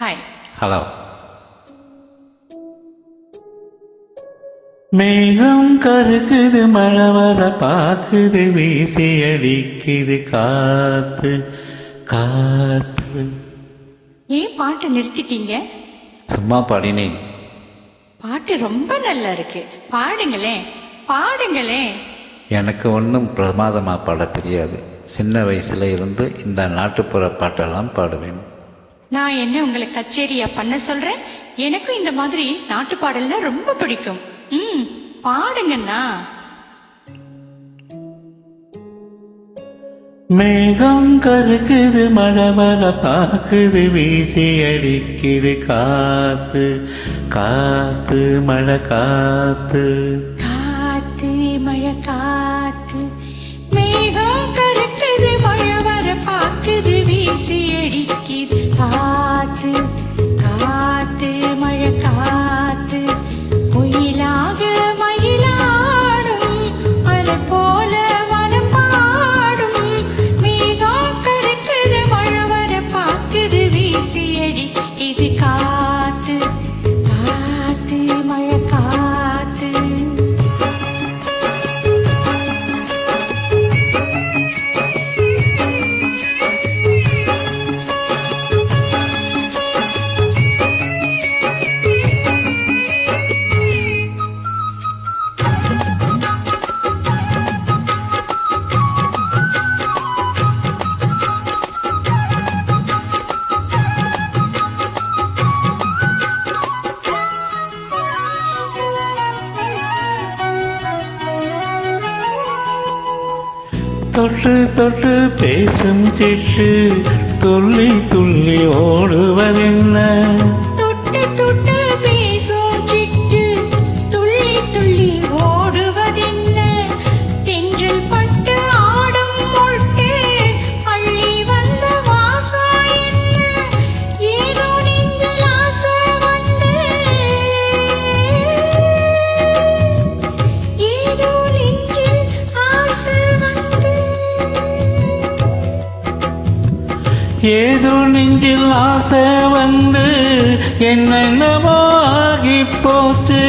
Hi hello மேகம் கருக்குது மழை வர பாக்குது வீசி அடிக்குது காத்து காத்து. ஏன் பாட்டை நிறுத்திட்டீங்க? சும்மா பாடினேன். பாட்டு ரொம்ப நல்லா இருக்கு. பாடுங்களேன் பாடுங்களேன். எனக்கு ஒன்றும் பிரமாதமாக பாட தெரியாது. சின்ன வயசுல இருந்து இந்த நாட்டுப்புற பாட்டெல்லாம் பாடுவேன். நான் என்ன உங்களை கச்சேரியா பண்ண சொல்றேன்? எனக்கும் இந்த மாதிரி நாட்டு பாடல்னா ரொம்ப பிடிக்கும். ம் பாடுங்கண்ணா. மேகம் கருக்குது மழை வர பாக்குது வீசி அடிக்குது காத்து காத்து மழை காத்து. தொட்டு தொட்டு பேசும் சிட்டு துள்ளி துள்ளி ஓடுவதென்ன? ஏதோ நெஞ்சில் ஆசை வந்து என்னென்னவோ ஆகி போச்சு?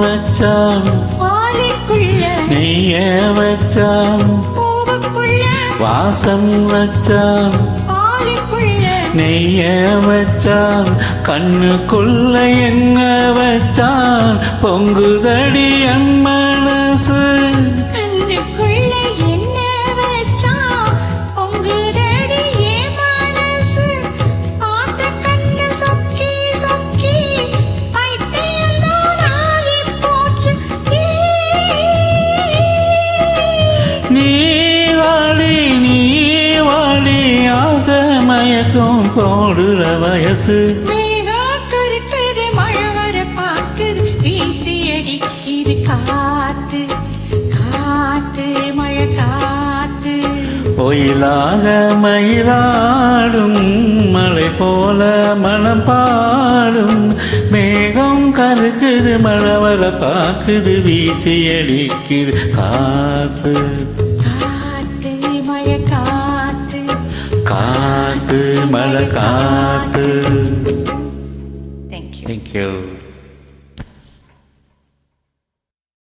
வச்சான் பாலிக்குள்ள நெய்ய பூவுக்குள்ள. வாசம் பாலிக்குள்ள நெய்ய வச்சான் கண்ணுக்குள்ள என்ன வச்சான் பொங்குதடி என் காத்து ஒயிலாக மயிலாடும் மலை போல மனம் பாடும். மேகம் கருக்குது மழை வர பாக்குது வீசி அடிக்குது காத்து. காத்து மழை காத்து. காத்து மழை காத்து. Thank you thank you